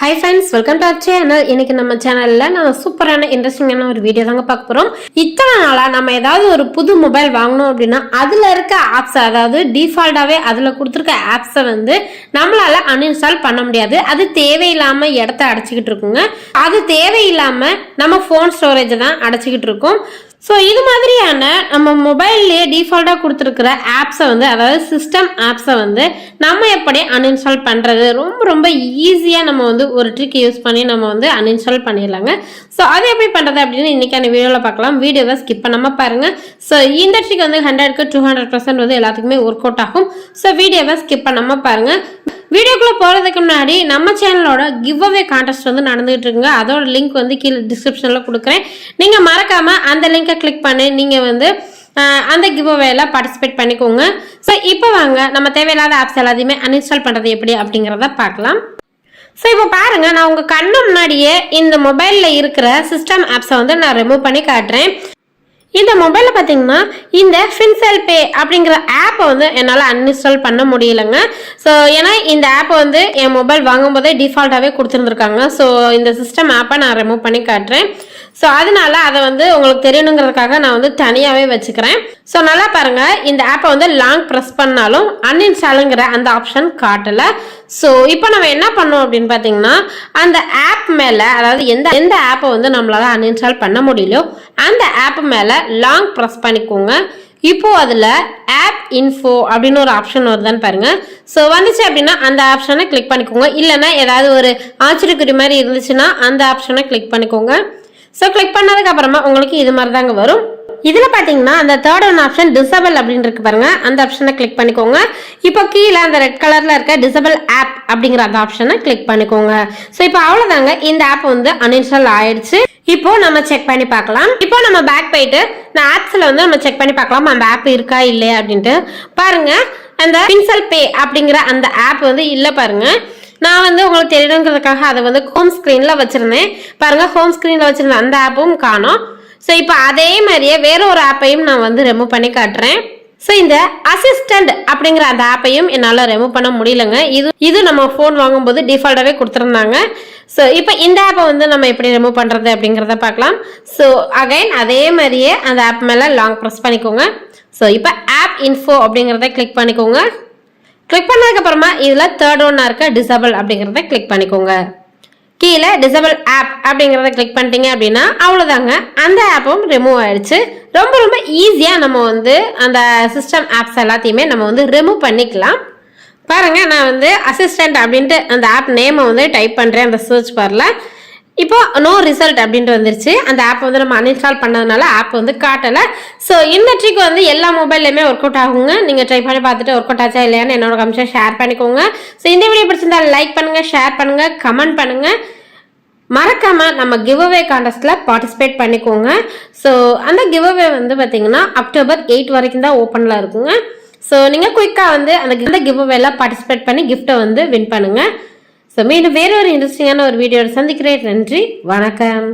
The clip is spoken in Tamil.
Hi friends welcome to our channel இன்னைக்கு நம்ம சேனல்ல நம்ம சூப்பரான இன்ட்ரெஸ்டிங்கான ஒரு வீடியோ தாங்க பார்க்க போறோம். இத்தனை நாளா நம்ம ஏதாவது ஒரு புது மொபைல் வாங்கணும் அப்படின்னா அதுல இருக்க ஆப்ஸ் அதாவது டிஃபால்ட்டாவே அதுல கொடுத்துருக்க ஆப்ஸை வந்து நம்மளால அன்இன்ஸ்டால் பண்ண முடியாது. அது தேவையில்லாம இடத்த அடைச்சிக்கிட்டு இருக்குங்க. அது தேவையில்லாம நம்ம ஃபோன் ஸ்டோரேஜை தான் அடைச்சிக்கிட்டு இருக்கோம். ஸோ இது மாதிரியான நம்ம மொபைல்லையே டிஃபால்ட்டாக கொடுத்துருக்குற ஆப்ஸை வந்து அதாவது சிஸ்டம் ஆப்ஸை வந்து நம்ம எப்படி அன்இன்ஸ்டால் பண்ணுறது ரொம்ப ரொம்ப ஈஸியாக நம்ம வந்து ஒரு ட்ரிக் யூஸ் பண்ணி நம்ம வந்து அன்இன்ஸ்டால் பண்ணிடலாங்க. ஸோ அது எப்படி பண்ணுறது அப்படின்னு இன்றைக்கான வீடியோவில் பார்க்கலாம். வீடியோவை ஸ்கிப் பண்ணாமல் பாருங்கள் ஸோ இந்த ட்ரிக் வந்து ஹண்ட்ரட்க்கு டூ ஹண்ட்ரட் பர்சன்ட் வந்து எல்லாத்துக்குமே ஒர்க் அவுட் ஆகும். ஸோ வீடியோவை ஸ்கிப் பண்ணாமல் பாருங்கள் வீடியோக்குள்ளே போகிறதுக்கு முன்னாடி நம்ம சேனலோட கிவ் அவே கான்டெஸ்ட் வந்து நடந்துகிட்டு இருக்குங்க அதோட லிங்க் வந்து கீழே டிஸ்கிரிப்ஷனில் கொடுக்குறேன். நீங்கள் மறக்காமல் அந்த லிங்கை கிளிக் பண்ணி நீங்கள் வந்து அந்த கிவ் அவேல பார்ட்டிசிபேட் பண்ணிக்கோங்க. ஸோ இப்போ வாங்க நம்ம தேவையில்லாத ஆப்ஸ் எல்லாத்தையுமே அன்இன்ஸ்டால் பண்ணுறது எப்படி அப்படிங்கிறத பார்க்கலாம். ஸோ இப்போ பாருங்கள் நான் உங்கள் கண்ணு முன்னாடியே இந்த மொபைலில் இருக்கிற சிஸ்டம் ஆப்ஸை வந்து நான் ரிமூவ் பண்ணி காட்டுறேன். இந்த மொபைலில் பார்த்தீங்கன்னா இந்த ஃபின்செல் பே அப்படிங்கிற ஆப்பை வந்து என்னால் அன்இன்ஸ்டால் பண்ண முடியலங்க. ஸோ ஏன்னா இந்த ஆப்பை வந்து என் மொபைல் வாங்கும்போதே டிஃபால்ட்டாகவே கொடுத்துருந்துருக்காங்க. ஸோ இந்த சிஸ்டம் ஆப்பை நான் ரிமூவ் பண்ணி காட்டுறேன். ஸோ அதனால அதை வந்து உங்களுக்கு தெரியணுங்கிறதுக்காக நான் வந்து தனியாகவே வச்சுக்கிறேன். ஸோ நல்லா பாருங்க. இந்த ஆப்பை வந்து லாங் ப்ரெஸ் பண்ணாலும் அன்இன்ஸ்டாலுங்கிற அந்த ஆப்ஷன் காட்டலை. ஸோ இப்போ நம்ம என்ன பண்ணோம் அப்படின்னு பார்த்தீங்கன்னா அந்த ஆப் மேலே அதாவது எந்த எந்த ஆப்பை வந்து நம்மளால் அன்இன்ஸ்டால் பண்ண முடியலையோ அந்த ஆப் மேலே லாங் ப்ரெஸ் பண்ணிக்கோங்க. இப்போ அதில் ஆப் இன்ஃபோ அப்படின்னு ஒரு ஆப்ஷன் வருதான்னு பாருங்கள் ஸோ வந்துச்சு அப்படின்னா அந்த ஆப்ஷனை கிளிக் பண்ணிக்கோங்க. இல்லைன்னா ஏதாவது ஒரு ஆச்சரியக்குறி மாதிரி இருந்துச்சுன்னா அந்த ஆப்ஷனை கிளிக் பண்ணிக்கோங்க. ஸோ கிளிக் பண்ணதுக்கு அப்புறமா உங்களுக்கு இது மாதிரி தாங்க வரும். இதில் பார்த்தீங்கன்னா அந்த தேர்ட் ஒன் ஆப்ஷன் டிசபிள் அப்படின்னு இருக்கு பாருங்க. அந்த ஆப்ஷனை கிளிக் பண்ணிக்கோங்க. இப்போ கீழே அந்த ரெட் கலரில் இருக்க டிசபிள் ஆப் அப்படிங்கிற அந்த ஆப்ஷனை கிளிக் பண்ணிக்கோங்க. ஸோ இப்போ அவ்வளோதாங்க இந்த ஆப் வந்து அன்இன்ஸ்டால் ஆயிடுச்சு இப்போ நம்ம செக் பண்ணி பார்க்கலாம். இப்போ நம்ம பேக் போயிட்டு நான் ஆப்ஸில் வந்து நம்ம செக் பண்ணி பார்க்கலாம்? அந்த ஆப் இருக்கா இல்லையா அப்படின்ட்டு. பாருங்க. அந்த பின்சல் பே அப்படிங்கிற அந்த ஆப் வந்து இல்லை பாருங்க. நான் வந்து உங்களுக்கு தெரியணுங்கிறதுக்காக அதை வந்து ஹோம் ஸ்க்ரீனில் வச்சுருந்தேன். பாருங்க ஹோம் ஸ்க்ரீனில் வச்சுருந்த அந்த ஆப்பும் காணோம். ஸோ இப்போ அதே மாதிரியே வேற ஒரு ஆப்பையும் நான் வந்து ரிமூவ் பண்ணி காட்டுறேன். ஸோ இந்த அசிஸ்டண்ட் அப்படிங்கிற அந்த ஆப்பையும் என்னால் ரிமூவ் பண்ண முடியலங்க. இது இது நம்ம ஃபோன் வாங்கும்போது டிஃபால்ட்டாகவே கொடுத்துருந்தாங்க. ஸோ இப்போ இந்த ஆப்பை வந்து நம்ம எப்படி ரிமூவ் பண்ணுறது அப்படிங்கிறத பார்க்கலாம். ஸோ அகைன் அதே மாதிரியே அந்த ஆப் மேலே லாங் ப்ரெஸ் பண்ணிக்கோங்க. ஸோ இப்போ ஆப் இன்ஃபோ அப்படிங்கிறத கிளிக் பண்ணிக்கோங்க. கிளிக் பண்ணதுக்கு அப்புறமா இதில் தேர்ட் ஒன்னா இருக்க டிசபிள் அப்படிங்கிறத கிளிக் பண்ணிக்கோங்க. கீழே டிசபிள் ஆப் அப்படிங்கிறத கிளிக் பண்ணிட்டீங்க அப்படின்னா அவ்வளோதாங்க அந்த ஆப்பும் ரிமூவ் ஆயிடுச்சு. ரொம்ப ரொம்ப ஈஸியாக நம்ம வந்து அந்த சிஸ்டம் ஆப்ஸ் எல்லாத்தையுமே நம்ம வந்து ரிமூவ் பண்ணிக்கலாம். பாருங்க நான் வந்து அசிஸ்டன்ட் அப்படின்ட்டு அந்த ஆப் நேமை வந்து டைப் பண்ணுறேன் அந்த சர்ச் பாரில் இப்போ நோ ரிசல்ட் அப்படின்ட்டு வந்துருச்சு. அந்த ஆப் வந்து நம்ம அன்இன்ஸ்டால் பண்ணதுனால ஆப் வந்து காட்டலை. ஸோ இந்த ட்ரிக் வந்து எல்லா மொபைல்லையுமே ஒர்க் அவுட் ஆகுங்க. நீங்கள் ட்ரை பண்ணி பார்த்துட்டு ஒர்க் அவுட் ஆச்சா இல்லையான்னு என்னோட கமிஷன் ஷேர் பண்ணிக்கோங்க. ஸோ இந்த வீடியோ பிடிச்சிருந்தா லைக் பண்ணுங்கள் ஷேர் பண்ணுங்கள் கமெண்ட் பண்ணுங்கள் மறக்காமல் நம்ம கிவ் அவே கான்டெஸ்ட்டில் பார்ட்டிசிபேட் பண்ணிக்கோங்க. ஸோ அந்த கிவ் அவே வந்து பார்த்தீங்கன்னா அக்டோபர் எயிட் வரைக்கும் தான் ஓப்பனில் இருக்குங்க. ஸோ நீங்கள் குயிக்காக வந்து அந்த இந்த கிவ் அவேல பார்ட்டிசிபேட் பண்ணி கிஃப்ட்டை வந்து வின் பண்ணுங்கள் ஸோ மீண்டும் வேற ஒரு இன்ட்ரெஸ்டிங்கான ஒரு வீடியோவில் சந்திக்கிறேன். நன்றி. வணக்கம்.